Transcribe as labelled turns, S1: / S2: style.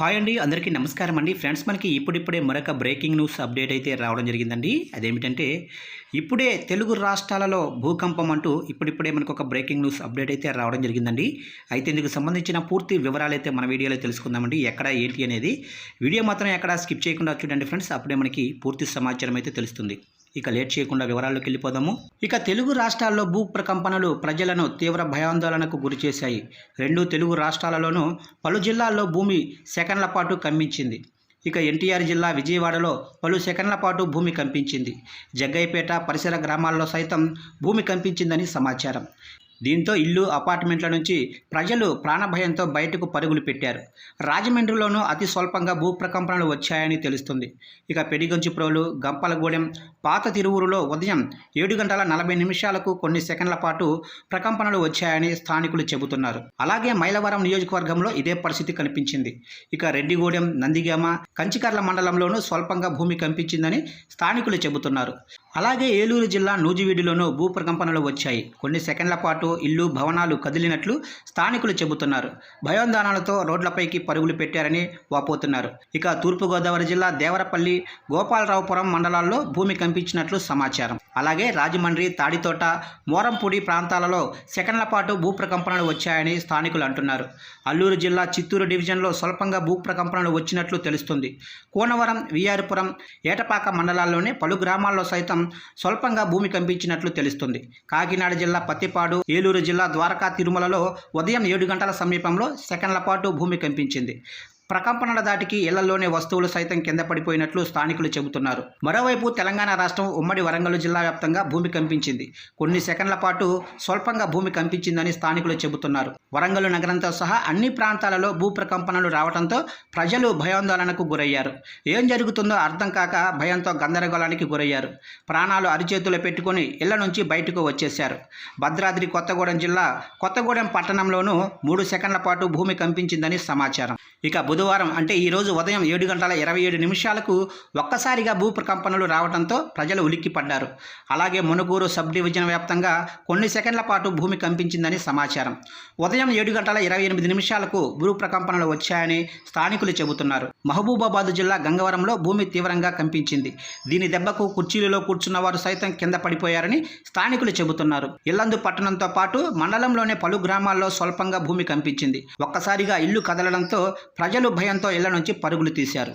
S1: Hi అండి అందరికీ నమస్కారం అండి. ఫ్రెండ్స్ మనకి ఇప్పుడిప్పుడే మరొక బ్రేకింగ్ న్యూస్ అప్డేట్ అయితే రావడం జరిగిందండి. అదేమిటంటే ఇప్పుడే తెలుగు రాష్ట్రాలలో భూకంపం అంటూ ఇప్పుడిప్పుడే మనకు ఒక బ్రేకింగ్ న్యూస్ అప్డేట్ అయితే రావడం జరిగిందండి. అయితే ఇందుకు సంబంధించిన పూర్తి వివరాలు అయితే మన వీడియోలో తెలుసుకుందామండి. ఎక్కడ ఏంటి అనేది వీడియో మాత్రం ఎక్కడ స్కిప్ చేయకుండా చూడండి ఫ్రెండ్స్. అప్పుడే మనకి పూర్తి సమాచారం అయితే తెలుస్తుంది. ఇక లేట్ చేయకుండా వివరాల్లోకి వెళ్ళిపోదాము ఇక తెలుగు రాష్ట్రాల్లో భూ ప్రకంపనలు ప్రజలను తీవ్ర భయాందోళనకు గురిచేశాయి రెండు తెలుగు రాష్ట్రాలలోనూ పలు జిల్లాల్లో భూమి సెకండ్ల పాటు కంపించింది ఇక ఎన్టీఆర్ జిల్లా విజయవాడలో పలు సెకండ్ల పాటు భూమి కంపించింది. జగ్గైపేట పరిసర గ్రామాల్లో సైతం భూమి కంపించిందని సమాచారం. దీంతో ఇల్లు అపార్ట్మెంట్ల నుంచి ప్రజలు ప్రాణభయంతో బయటకు పరుగులు పెట్టారు. రాజమండ్రిలోనూ అతి స్వల్పంగా భూ ప్రకంపనలు వచ్చాయని తెలుస్తుంది. ఇక పెడిగంచిప్రోలు గంపలగూడెం పాత తిరువురులో ఉదయం ఏడు గంటల నలభై నిమిషాలకు కొన్ని సెకండ్ల పాటు ప్రకంపనలు వచ్చాయని స్థానికులు చెబుతున్నారు. అలాగే మైలవరం నియోజకవర్గంలో ఇదే పరిస్థితి కనిపించింది. ఇక రెడ్డిగూడెం నందిగామ కంచికర్ల మండలంలోనూ స్వల్పంగా భూమి కంపించిందని స్థానికులు చెబుతున్నారు. అలాగే ఏలూరు జిల్లా నూజివీడులోనూ భూ ప్రకంపనలు వచ్చాయి. కొన్ని సెకండ్ల పాటు ఇల్లు భవనాలు కదిలినట్లు స్థానికులు చెబుతున్నారు. భయోందానాలతో రోడ్లపైకి పరుగులు పెట్టారని వాపోతున్నారు. ఇక తూర్పుగోదావరి జిల్లా దేవరపల్లి గోపాలరావుపురం మండలాల్లో భూమి కంపించినట్లు సమాచారం. అలాగే రాజమండ్రి తాడితోట మోరంపూడి ప్రాంతాలలో సెకండ్ల పాటు భూ ప్రకంపనలు వచ్చాయని స్థానికులు అంటున్నారు. అల్లూరు జిల్లా చిత్తూరు డివిజన్లో స్వల్పంగా భూ ప్రకంపనలు వచ్చినట్లు తెలుస్తుంది. కోనవరం విఆర్పురం ఏటపాక మండలాల్లోని పలు గ్రామాల్లో సైతం స్వల్పంగా భూమి కంపించినట్లు తెలుస్తుంది. కాకినాడ జిల్లా పత్తిపాడు ఏలూరు జిల్లా ద్వారకా తిరుమలలో ఉదయం ఏడు గంటల సమీపంలో సెకండ్ల పాటు భూమి కంపించింది. ప్రకంపనల దాటికి ఇళ్ళలోనే వస్తువులు సైతం కింద పడిపోయినట్లు స్థానికులు చెబుతున్నారు. మరోవైపు తెలంగాణ రాష్ట్రం ఉమ్మడి వరంగల్ జిల్లా వ్యాప్తంగా భూమి కంపించింది. కొన్ని సెకండ్ల పాటు స్వల్పంగా భూమి కంపించిందని స్థానికులు చెబుతున్నారు. వరంగల్ నగరంతో సహా అన్ని ప్రాంతాలలో భూ ప్రకంపనలు రావడంతో ప్రజలు భయాందోళనకు గురయ్యారు. ఏం జరుగుతుందో అర్థం కాక భయంతో గందరగోళానికి గురయ్యారు. ప్రాణాలు అరిచేతులు పెట్టుకుని ఇళ్ళ నుంచి బయటకు వచ్చేశారు. భద్రాద్రి కొత్తగూడెం జిల్లా కొత్తగూడెం పట్టణంలోనూ మూడు సెకండ్ల పాటు భూమి కంపించిందని సమాచారం. ఇక బుధవారం అంటే ఈరోజు ఉదయం ఏడు గంటల ఇరవై ఏడు నిమిషాలకు ఒక్కసారిగా భూప్రకంపనలు రావడంతో ప్రజలు ఉలిక్కిపడ్డారు. అలాగే మునుగూరు సబ్ డివిజన్ వ్యాప్తంగా కొన్ని సెకండ్ల పాటు భూమి కంపించిందని సమాచారం. ఉదయం ఏడు గంటల ఇరవై ఎనిమిది నిమిషాలకు భూ ప్రకంపనలు వచ్చాయని స్థానికులు చెబుతున్నారు. మహబూబాబాద్ జిల్లా గంగవరంలో భూమి తీవ్రంగా కంపించింది. దీని దెబ్బకు కుర్చీలలో కూర్చున్న వారు సైతం కింద పడిపోయారని స్థానికులు చెబుతున్నారు. ఇల్లందు పట్టణంతో పాటు మండలంలోనే పలు గ్రామాల్లో స్వల్పంగా భూమి కంపించింది. ఒక్కసారిగా ఇల్లు కదలడంతో ప్రజలు భయంతో ఇళ్ళ నుంచి పరుగులు తీశారు.